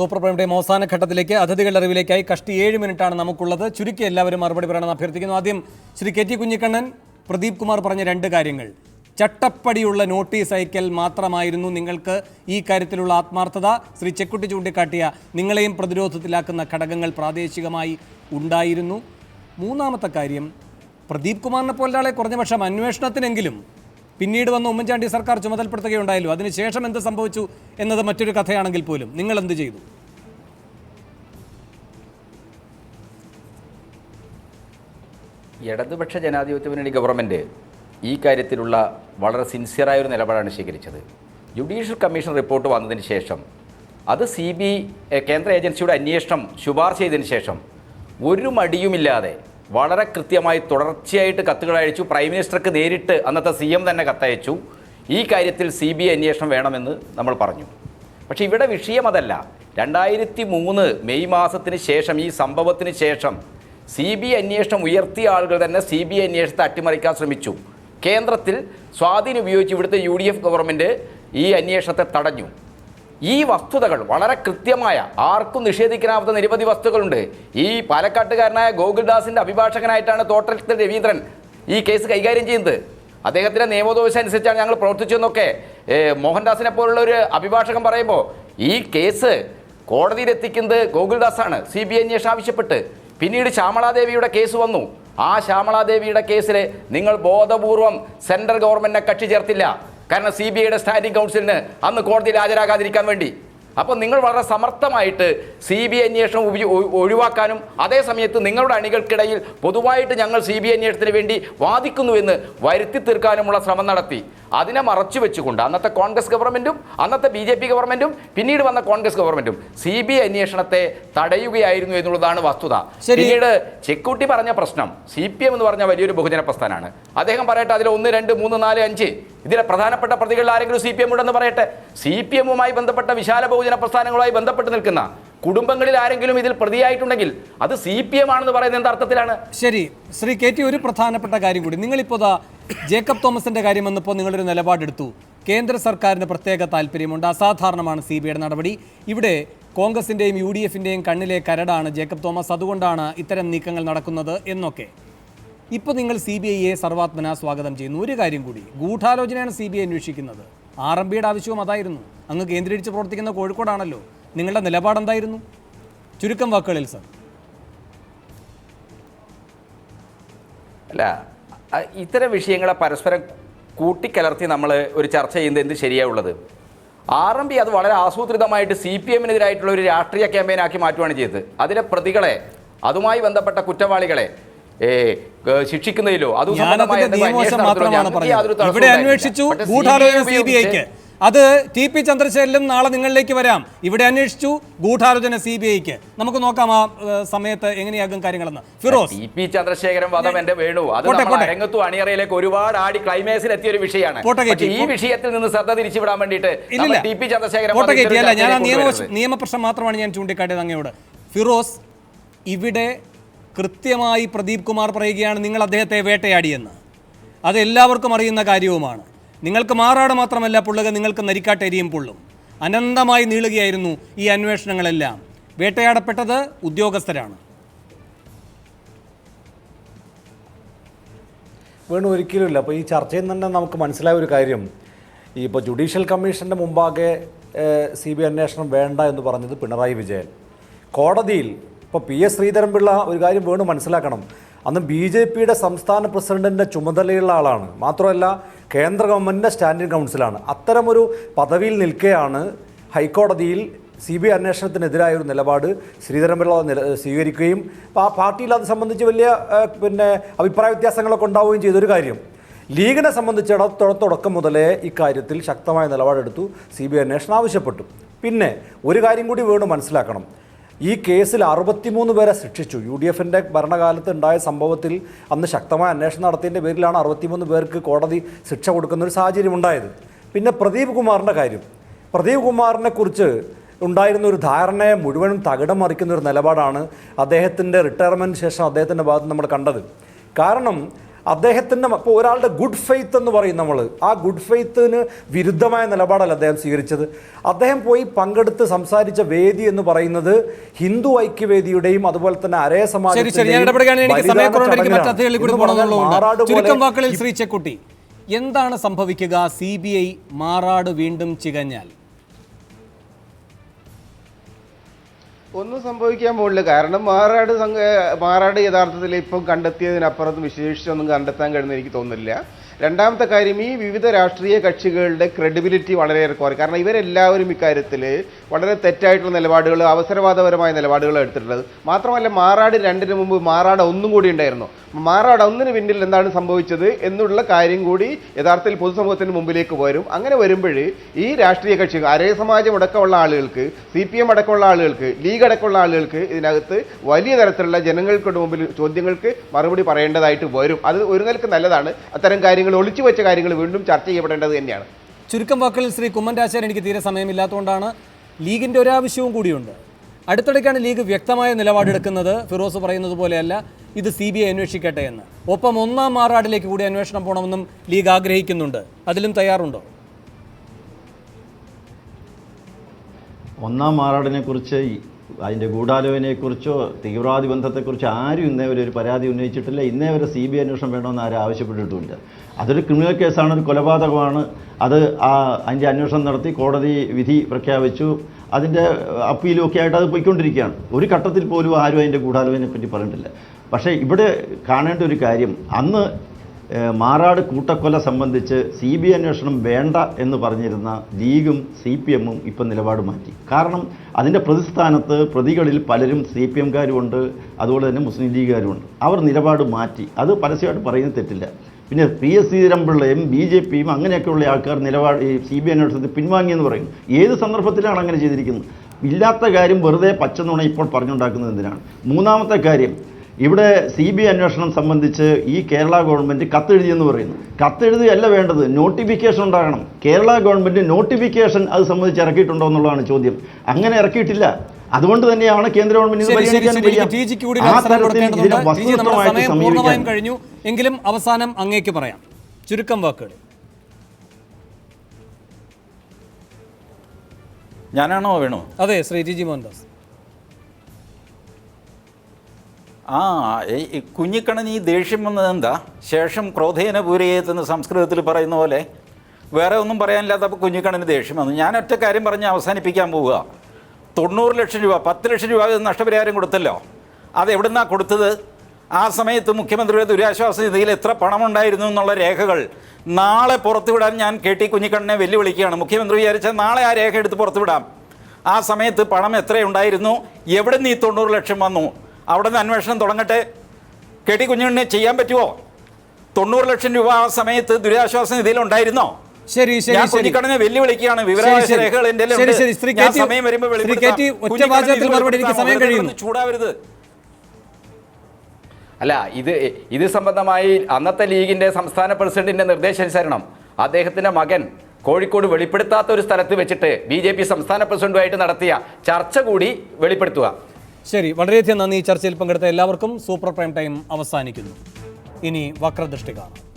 Super prime time അവസാന ഘട്ടത്തിലേക്ക് അതിഥികളുടെ അറിവിലേക്കായി കഷ്ടി ഏഴ് മിനിറ്റാണ് നമുക്കുള്ളത്. ചുരുക്കി എല്ലാവരും മറുപടി പറയണമെന്ന് അഭ്യർത്ഥിക്കുന്നു. ആദ്യം ശ്രീ കെ ടി കുഞ്ഞിക്കണ്ണൻ പ്രദീപ് കുമാർ പറഞ്ഞ രണ്ട് കാര്യങ്ങൾ. ചട്ടപ്പടിയുള്ള നോട്ടീസ് അയക്കൽ മാത്രമായിരുന്നു നിങ്ങൾക്ക് ഈ കാര്യത്തിലുള്ള ആത്മാർത്ഥത. ശ്രീ ചെക്കുട്ടി ചൂണ്ടിക്കാട്ടിയ നിങ്ങളെയും പ്രതിരോധത്തിലാക്കുന്ന ഘടകങ്ങൾ പ്രാദേശികമായി ഉണ്ടായിരുന്നു. മൂന്നാമത്തെ കാര്യം പ്രദീപ് കുമാറിനെ പോലെ ഒരാളെ കുറഞ്ഞ പക്ഷം അന്വേഷണത്തിനെങ്കിലും പിന്നീട് വന്ന ഉമ്മൻചാണ്ടി സർക്കാർ ചുമതലപ്പെടുത്തുകയുണ്ടായല്ലോ. അതിനുശേഷം എന്ത് സംഭവിച്ചു എന്നത് മറ്റൊരു കഥയാണെങ്കിൽ പോലും നിങ്ങൾ എന്ത് ചെയ്തു? ഇടതുപക്ഷ ജനാധിപത്യ മുന്നണി ഗവൺമെന്റ് ഈ കാര്യത്തിലുള്ള വളരെ സിൻസിയറായ ഒരു നിലപാടാണ് സ്വീകരിച്ചത്. ജുഡീഷ്യൽ കമ്മീഷൻ റിപ്പോർട്ട് വന്നതിന് ശേഷം അത് സി ബി കേന്ദ്ര ഏജൻസിയുടെ അന്വേഷണം ശുപാർശ ചെയ്തതിന് ശേഷം ഒരു മടിയുമില്ലാതെ വളരെ കൃത്യമായി തുടർച്ചയായിട്ട് കത്തുകൾ അയച്ചു. പ്രൈം മിനിസ്റ്റർക്ക് നേരിട്ട് അന്നത്തെ സി എം തന്നെ കത്തയച്ചു. ഈ കാര്യത്തിൽ സി ബി ഐ അന്വേഷണം വേണമെന്ന് നമ്മൾ പറഞ്ഞു. പക്ഷേ ഇവിടെ വിഷയം അതല്ല. രണ്ടായിരത്തി മൂന്ന് മെയ് മാസത്തിന് ശേഷം ഈ സംഭവത്തിന് ശേഷം സി ബി അന്വേഷണം ഉയർത്തിയ ആളുകൾ തന്നെ സി ബി അന്വേഷണത്തെ അട്ടിമറിക്കാൻ ശ്രമിച്ചു. കേന്ദ്രത്തിൽ സ്വാധീനം ഉപയോഗിച്ച് ഇവിടുത്തെ യു ഡി എഫ് ഗവൺമെന്റ് ഈ അന്വേഷണത്തെ തടഞ്ഞു. ഈ വസ്തുതകൾ വളരെ കൃത്യമായ ആർക്കും നിഷേധിക്കാനാവാത്ത നിരവധി വസ്തുക്കളുണ്ട്. ഈ പാലക്കാട്ടുകാരനായ ഗോകുൽദാസിന്റെ അഭിഭാഷകനായിട്ടാണ് തോട്ടത്തിൽ രവീന്ദ്രൻ ഈ കേസ് കൈകാര്യം ചെയ്യുന്നത്. അദ്ദേഹത്തിന്റെ നിയമോപദേശം അനുസരിച്ചാണ് ഞങ്ങൾ പ്രവർത്തിച്ചതെന്നൊക്കെ മോഹൻദാസിനെ പോലുള്ള ഒരു അഭിഭാഷകൻ പറയുമ്പോൾ ഈ കേസ് കോടതിയിലെത്തിക്കുന്നത് ഗോകുൽദാസാണ്. സി ബി അന്വേഷണം ആവശ്യപ്പെട്ട്. പിന്നീട് ശ്യാമളാദേവിയുടെ കേസ് വന്നു. ആ ശ്യാമളാദേവിയുടെ കേസിൽ നിങ്ങൾ ബോധപൂർവം സെൻട്രൽ ഗവൺമെന്റിനെ കക്ഷി ചേർത്തില്ല. കാരണം സി ബി ഐയുടെ സ്റ്റാൻഡിംഗ് കൗൺസിലിന് അന്ന് കോടതിയിൽ ഹാജരാകാതിരിക്കാൻ വേണ്ടി. അപ്പോൾ നിങ്ങൾ വളരെ സമർത്ഥമായിട്ട് സി ബി ഐ അന്വേഷണം ഉപ ഒഴിവാക്കാനും അതേസമയത്ത് നിങ്ങളുടെ അണികൾക്കിടയിൽ പൊതുവായിട്ട് ഞങ്ങൾ സി ബി ഐ അന്വേഷണത്തിന് വേണ്ടി വാദിക്കുന്നുവെന്ന് വരുത്തി തീർക്കാനുമുള്ള ശ്രമം നടത്തി. അതിനെ മറച്ചു വെച്ചുകൊണ്ട് അന്നത്തെ കോൺഗ്രസ് ഗവൺമെന്റും അന്നത്തെ ബി ജെ പി ഗവൺമെന്റും പിന്നീട് വന്ന കോൺഗ്രസ് ഗവൺമെന്റും സി ബി ഐ അന്വേഷണത്തെ തടയുകയായിരുന്നു എന്നുള്ളതാണ് വസ്തുത. പിന്നീട് ചെക്കൂട്ടി പറഞ്ഞ പ്രശ്നം സി പി എം എന്ന് പറഞ്ഞ വലിയൊരു ബഹുജന പ്രസ്ഥാനമാണ് അദ്ദേഹം പറയട്ടെ അതിൽ ഒന്ന് രണ്ട് മൂന്ന് നാല് അഞ്ച്. ഇതിലെ പ്രധാനപ്പെട്ട പ്രതികളിൽ ആരെങ്കിലും സി പി എം ഉണ്ടെന്ന് പറയട്ടെ. സി പി എമ്മുമായി ബന്ധപ്പെട്ട വിശാല ബഹുജന പ്രസ്ഥാനങ്ങളുമായി ബന്ധപ്പെട്ട് നിൽക്കുന്ന കുടുംബങ്ങളിൽ ആരെങ്കിലും ഇതിൽ പ്രതിയായിട്ടുണ്ടെങ്കിൽ അത് സി പി എം ആണെന്ന് പറയുന്നത് എന്ത് അർത്ഥത്തിലാണ്? ശരി. ശ്രീ കെ ടി ഒരു പ്രധാനപ്പെട്ട കാര്യം കൂടി. നിങ്ങളിപ്പോൾ ജേക്കബ് തോമസിന്റെ കാര്യം വന്നപ്പോൾ നിങ്ങളൊരു നിലപാടെടുത്തു. കേന്ദ്ര സർക്കാരിന് പ്രത്യേക താല്പര്യമുണ്ട്. അസാധാരണമാണ് സി നടപടി. ഇവിടെ കോൺഗ്രസിന്റെയും യു ഡി കണ്ണിലെ കരടാണ് ജേക്കബ് തോമസ്. അതുകൊണ്ടാണ് ഇത്തരം നീക്കങ്ങൾ നടക്കുന്നത് എന്നൊക്കെ. ഇപ്പോൾ നിങ്ങൾ സി ബി ഐയെ സർവാത്മന സ്വാഗതം ചെയ്യുന്നു. ഒരു കാര്യം കൂടി. ഗൂഢാലോചനയാണ് സി ബി ഐ അന്വേഷിക്കുന്നത്. ആർ എം ബിയുടെ ആവശ്യവും അതായിരുന്നു. അങ്ങ് കേന്ദ്രീകരിച്ച് പ്രവർത്തിക്കുന്ന കോഴിക്കോടാണല്ലോ. നിങ്ങളുടെ നിലപാടെന്തായിരുന്നു ചുരുക്കം വാക്കുകളിൽ സർ. അല്ല ഇത്തരം വിഷയങ്ങളെ പരസ്പരം കൂട്ടിക്കലർത്തി നമ്മൾ ഒരു ചർച്ച ചെയ്യുന്നത് എന്ത് ശരിയായുള്ളത് ആർ എം പി അത് വളരെ ആസൂത്രിതമായിട്ട് സി പി എമ്മിനെതിരായിട്ടുള്ള ഒരു രാഷ്ട്രീയ ക്യാമ്പയിനാക്കി മാറ്റുകയാണ് ചെയ്തത്. അതിലെ പ്രതികളെ അതുമായി ബന്ധപ്പെട്ട കുറ്റവാളികളെ ശിക്ഷിക്കുന്നതിലോ? അത് ഇവിടെ അന്വേഷിച്ചു. ഗൂഢാലോചന സി ബി ഐക്ക് അത് ടി പി ചന്ദ്രശേഖരനും നാളെ നിങ്ങളിലേക്ക് വരാം. ഇവിടെ അന്വേഷിച്ചു. ഗൂഢാലോചന സി ബി ഐക്ക് നമുക്ക് നോക്കാം ആ സമയത്ത് എങ്ങനെയാകും കാര്യങ്ങളെന്ന്. ഫിറോസ്. ടി പി ചന്ദ്രശേഖരൻ വധം എന്റെ വേണു. അത് രംഗത്തു അണിയറയിലേക്ക് ഒരുപാട് ആടി ക്ലൈമാക്സിൽ എത്തിയ ഒരു വിഷയമാണ്. ഈ വിഷയത്തിൽ നിന്ന് ശ്രദ്ധ തിരിച്ചുവിടാൻ വേണ്ടിയിട്ട് ടി പി ചന്ദ്രശേഖരൻ ഞാൻ. നിയമപ്രശ്നം മാത്രമാണ് ഞാൻ ചൂണ്ടിക്കാട്ടിയത് അങ്ങയോട്. ഫിറോസ് ഇവിടെ കൃത്യമായി പ്രദീപ് കുമാർ പറയുകയാണ് നിങ്ങൾ അദ്ദേഹത്തെ വേട്ടയാടിയെന്ന്. അത് എല്ലാവർക്കും അറിയുന്ന കാര്യവുമാണ്. നിങ്ങൾക്ക് മാറാട് മാത്രമല്ല പുള്ളുക നിങ്ങൾക്ക് നരിക്കാട്ടേരിയും പുള്ളും. അനന്തമായി നീളുകയായിരുന്നു ഈ അന്വേഷണങ്ങളെല്ലാം. വേട്ടയാടപ്പെട്ടത് ഉദ്യോഗസ്ഥരാണ്. വേണു ഒരിക്കലുമില്ല. അപ്പോൾ ഈ ചർച്ചയിൽ തന്നെ നമുക്ക് മനസ്സിലായ ഒരു കാര്യം. ഈ ഇപ്പോൾ ജുഡീഷ്യൽ കമ്മീഷന്റെ മുമ്പാകെ സി ബി അന്വേഷണം വേണ്ട എന്ന് പറഞ്ഞത് പിണറായി വിജയൻ. കോടതിയിൽ ഇപ്പോൾ പി എസ് ശ്രീധരൻപിള്ള ഒരു കാര്യം വേണു മനസ്സിലാക്കണം. അന്ന് ബി ജെ പിയുടെ സംസ്ഥാന പ്രസിഡന്റിന്റെ ചുമതലയുള്ള ആളാണ്. മാത്രമല്ല കേന്ദ്ര ഗവൺമെന്റിന്റെ സ്റ്റാൻഡിംഗ് കൗൺസിലാണ്. അത്തരമൊരു പദവിയിൽ നിൽക്കെയാണ് ഹൈക്കോടതിയിൽ സി ബി ഐ അന്വേഷണത്തിനെതിരായ ഒരു നിലപാട് ശ്രീധരൻപിള്ള നില സ്വീകരിക്കുകയും ആ പാർട്ടിയിൽ അത് സംബന്ധിച്ച് വലിയ പിന്നെ അഭിപ്രായ വ്യത്യാസങ്ങളൊക്കെ ഉണ്ടാവുകയും ചെയ്തൊരു കാര്യം. ലീഗിനെ സംബന്ധിച്ചിടത്തോളം തുടക്കം മുതലേ ഇക്കാര്യത്തിൽ ശക്തമായ നിലപാടെടുത്തു സി ബി ഐ അന്വേഷണം ആവശ്യപ്പെട്ടു. പിന്നെ ഒരു കാര്യം കൂടി വേണം മനസ്സിലാക്കണം. ഈ കേസിൽ അറുപത്തിമൂന്ന് പേരെ ശിക്ഷിച്ചു. യു ഡി എഫിന്റെ ഭരണകാലത്ത് ഉണ്ടായ സംഭവത്തിൽ അന്ന് ശക്തമായ അന്വേഷണം നടത്തിയതിന്റെ പേരിലാണ് അറുപത്തിമൂന്ന് പേർക്ക് കോടതി ശിക്ഷ കൊടുക്കുന്ന ഒരു സാഹചര്യം ഉണ്ടായത്. പിന്നെ പ്രദീപ് കുമാറിന്റെ കാര്യം. പ്രദീപ് കുമാറിനെ കുറിച്ച് ഉണ്ടായിരുന്ന ഒരു ധാരണയെ മുഴുവനും തകിടം മറിക്കുന്ന ഒരു നിലപാടാണ് അദ്ദേഹത്തിന്റെ റിട്ടയർമെന്റിന് ശേഷം അദ്ദേഹത്തിന്റെ ഭാഗത്ത് നമ്മൾ കണ്ടത്. കാരണം അദ്ദേഹത്തിന്റെ ഇപ്പോൾ ഒരാളുടെ ഗുഡ് ഫെയ്ത്ത് എന്ന് പറയും നമ്മൾ ആ ഗുഡ് ഫെയ്ത്തിന് വിരുദ്ധമായ നിലപാടല്ല അദ്ദേഹം സ്വീകരിച്ചത്. അദ്ദേഹം പോയി പങ്കെടുത്ത് സംസാരിച്ച വേദി എന്ന് പറയുന്നത് ഹിന്ദു ഐക്യവേദിയുടെയും അതുപോലെ തന്നെ അരേ സമാജം എന്താണ് സംഭവിക്കുക? സി ബി ഐ മാറാട് വീണ്ടും ചികഞ്ഞാൽ. ഒന്നും സംഭവിക്കാൻ പോകില്ല കാരണം മാറാട് മാറാട് യഥാർത്ഥത്തിൽ ഇപ്പം കണ്ടെത്തിയതിനപ്പുറത്ത് വിശേഷിച്ചൊന്നും കണ്ടെത്താൻ കഴിയുന്ന എനിക്ക് തോന്നുന്നില്ല. രണ്ടാമത്തെ കാര്യം ഈ വിവിധ രാഷ്ട്രീയ കക്ഷികളുടെ ക്രെഡിബിലിറ്റി വളരെയേറെ കുറയും കാരണം ഇവരെല്ലാവരും ഇക്കാര്യത്തിൽ വളരെ തെറ്റായിട്ടുള്ള നിലപാടുകൾ അവസരവാദപരമായ നിലപാടുകൾ എടുത്തിട്ടുള്ളത്. മാത്രമല്ല മാറാട് രണ്ടിന് മുമ്പ് മാറാട് ഒന്നും കൂടി ഉണ്ടായിരുന്നു. മാറാട് ഒന്നിന് പിന്നിൽ എന്താണ് സംഭവിച്ചത് എന്നുള്ള കാര്യം കൂടി യഥാർത്ഥത്തിൽ പൊതുസമൂഹത്തിന് മുമ്പിലേക്ക് വരും. അങ്ങനെ വരുമ്പോൾ ഈ രാഷ്ട്രീയ കക്ഷികൾ അരേ സമാജം അടക്കമുള്ള ആളുകൾക്ക് സി പി എം അടക്കമുള്ള ആളുകൾക്ക് ലീഗ് അടക്കമുള്ള ആളുകൾക്ക് ഇതിനകത്ത് വലിയ തരത്തിലുള്ള ജനങ്ങൾക്ക് മുമ്പിൽ ചോദ്യങ്ങൾക്ക് മറുപടി പറയേണ്ടതായിട്ട് വരും. അത് ഒരു നിലയ്ക്ക് നല്ലതാണ്. അത്തരം കാര്യങ്ങൾ ഒളിച്ചു വെച്ച കാര്യങ്ങൾ വീണ്ടും ചർച്ച ചെയ്യപ്പെടേണ്ടത് തന്നെയാണ്. ചുരുക്കം വാക്കുകളിൽ ശ്രീ കുമ്മൻ രാജാൻ എനിക്ക് തീരെ സമയമില്ലാത്തതുകൊണ്ടാണ് ലീഗിന്റെ ഒരാവശ്യവും കൂടിയുണ്ട്. അടുത്തിടയ്ക്കാണ് ലീഗ് വ്യക്തമായ നിലപാടെടുക്കുന്നത്. ഫിറോസ് പറയുന്നത് പോലെയല്ല. ഇത് സി ബി ഐ അന്വേഷിക്കട്ടെ എന്ന്. ഒപ്പം ഒന്നാം മാറാടിലേക്ക് കൂടി അന്വേഷണം പോകണമെന്നും ലീഗ് ആഗ്രഹിക്കുന്നുണ്ട്. അതിലും തയ്യാറുണ്ടോ? ഒന്നാം മാറാടിനെ കുറിച്ച് അതിന്റെ ഗൂഢാലോചനയെക്കുറിച്ചോ തീവ്രവാദി ബന്ധത്തെക്കുറിച്ചോ ആരും ഇന്നേ വരെ ഒരു പരാതി ഉന്നയിച്ചിട്ടില്ല. ഇന്നേ വരെ സി ബി ഐ അന്വേഷണം വേണമെന്ന് ആരും ആവശ്യപ്പെട്ടിട്ടുമില്ല. അതൊരു ക്രിമിനൽ കേസാണ് ഒരു കൊലപാതകമാണ്. അത് ആ അതിന്റെ അന്വേഷണം നടത്തി കോടതി വിധി പ്രഖ്യാപിച്ചു. അതിന്റെ അപ്പീലും ഒക്കെ ആയിട്ട് അത് പോയിക്കൊണ്ടിരിക്കുകയാണ്. ഒരു ഘട്ടത്തിൽ പോലും ആരും അതിന്റെ ഗൂഢാലോചനയെ പറ്റി പറഞ്ഞിട്ടില്ല. പക്ഷേ ഇവിടെ കാണേണ്ട ഒരു കാര്യം അന്ന് മാറാട് കൂട്ടക്കൊല സംബന്ധിച്ച് സി ബി അന്വേഷണം വേണ്ട എന്ന് പറഞ്ഞിരുന്ന ലീഗും സി പി എമ്മും ഇപ്പം നിലപാട് മാറ്റി. കാരണം അതിന്റെ പ്രതിസ്ഥാനത്ത് പ്രതികളിൽ പലരും സി പി എംകാരുമുണ്ട് അതുപോലെ തന്നെ മുസ്ലിം ലീഗുകാരുമുണ്ട്. അവർ നിലപാട് മാറ്റി. അത് പരസ്യമായിട്ട് പറയുന്നത് തെറ്റില്ല. പിന്നെ പി എസ് ശ്രീധരൻപിള്ളയും ബി ജെ പിയും അങ്ങനെയൊക്കെയുള്ള ആൾക്കാർ നിലപാട് ഈ സി ബി ഐ അന്വേഷണത്തിൽ പിൻവാങ്ങിയെന്ന് പറയും ഏത് സന്ദർഭത്തിലാണ് അങ്ങനെ ചെയ്തിരിക്കുന്നത്? ഇല്ലാത്ത കാര്യം വെറുതെ പച്ചനുണ ഇപ്പോൾ പറഞ്ഞുണ്ടാക്കുന്നത് എന്തിനാണ്? മൂന്നാമത്തെ കാര്യം ഇവിടെ സി ബി ഐ അന്വേഷണം സംബന്ധിച്ച് ഈ കേരള ഗവൺമെന്റ് കത്തെഴുതിയെന്ന് പറയുന്നു. കത്തെഴുതിയല്ല വേണ്ടത് നോട്ടിഫിക്കേഷൻ ഉണ്ടാകണം. കേരള ഗവൺമെന്റ് നോട്ടിഫിക്കേഷൻ അത് സംബന്ധിച്ച് ഇറക്കിയിട്ടുണ്ടോ എന്നുള്ളതാണ് ചോദ്യം. അങ്ങനെ ഇറക്കിയിട്ടില്ല. അതുകൊണ്ട് തന്നെയാണ് കേന്ദ്ര ഗവൺമെന്റ് കഴിഞ്ഞു. എങ്കിലും അവസാനം അങ്ങേക്ക് പറയാം. ചുരുക്കം വാക്കുകൾ. ഞാനാണോ വേണോ? അതെ ശ്രീ ജിജി മോഹൻദാസ്. ആ ഈ- ഈ കുഞ്ഞിക്കണ്ണൻ ഈ ദേഷ്യം വന്നത് എന്താ ശേഷം ക്രോധേന പൂരയേത്തെന്ന് സംസ്കൃതത്തിൽ പറയുന്ന പോലെ വേറെ ഒന്നും പറയാനില്ലാത്തപ്പോൾ കുഞ്ഞിക്കണ്ണന് ദേഷ്യം വന്നു. ഞാൻ ഒറ്റ കാര്യം പറഞ്ഞ് അവസാനിപ്പിക്കാൻ പോവുക. തൊണ്ണൂറ് ലക്ഷം രൂപ പത്ത് ലക്ഷം രൂപ നഷ്ടപരിഹാരം കൊടുത്തല്ലോ. അത് എവിടുന്നാ കൊടുത്തത്? ആ സമയത്ത് മുഖ്യമന്ത്രിയുടെ ദുരിതാശ്വാസ നിധിയിൽ എത്ര പണമുണ്ടായിരുന്നു എന്നുള്ള രേഖകൾ നാളെ പുറത്തുവിടാൻ ഞാൻ കെ ടി കുഞ്ഞിക്കണ്ണനെ വെല്ലുവിളിക്കുകയാണ്. മുഖ്യമന്ത്രി വിചാരിച്ചാൽ നാളെ ആ രേഖ എടുത്ത് പുറത്തുവിടാം. ആ സമയത്ത് പണം എത്രയുണ്ടായിരുന്നു? എവിടെ നിന്ന് ഈ തൊണ്ണൂറ് ലക്ഷം വന്നു? അവിടെ നിന്ന് അന്വേഷണം തുടങ്ങട്ടെ. കെ ടി കുഞ്ഞിക്കണ്ണനെ ചെയ്യാൻ പറ്റുമോ തൊണ്ണൂറ് ലക്ഷം രൂപ ആ സമയത്ത് ദുരിതാശ്വാസ നിധിയിൽ ഉണ്ടായിരുന്നോ? ശരി ശരി ശരി. കുഞ്ഞിക്കണ്ണനെ വെല്ലുവിളിക്കുകയാണ്. വിവരാവകാശ രേഖകൾ എന്റെ ശരി, ശരി. ശ്രീ കെ സമയം വരുമ്പോൾ ശ്രീ കെ ടി ഒറ്റ വാചകത്തിൽ ഇത് മറുപടി എനിക്ക് സമയം കഴിയുന്നു. ചൂടാവരുത്. അല്ല ഇത് ഇത് സംബന്ധമായി അന്നത്തെ ലീഗിന്റെ സംസ്ഥാന പ്രസിഡന്റിന്റെ നിർദ്ദേശാനുസരണം അദ്ദേഹത്തിന്റെ മകൻ കോഴിക്കോട് വെളിപ്പെടുത്താത്ത ഒരു സ്ഥലത്ത് വെച്ചിട്ട് ബി ജെ പി സംസ്ഥാന പ്രസിഡന്റുമായിട്ട് നടത്തിയ ചർച്ച കൂടി വെളിപ്പെടുത്തുക. ശരി വളരെയധികം നന്ദി. ചർച്ചയിൽ പങ്കെടുത്ത എല്ലാവർക്കും സൂപ്പർ പ്രൈം ടൈം അവസാനിക്കുന്നു. ഇനി വക്രദൃഷ്ടി കാണാം.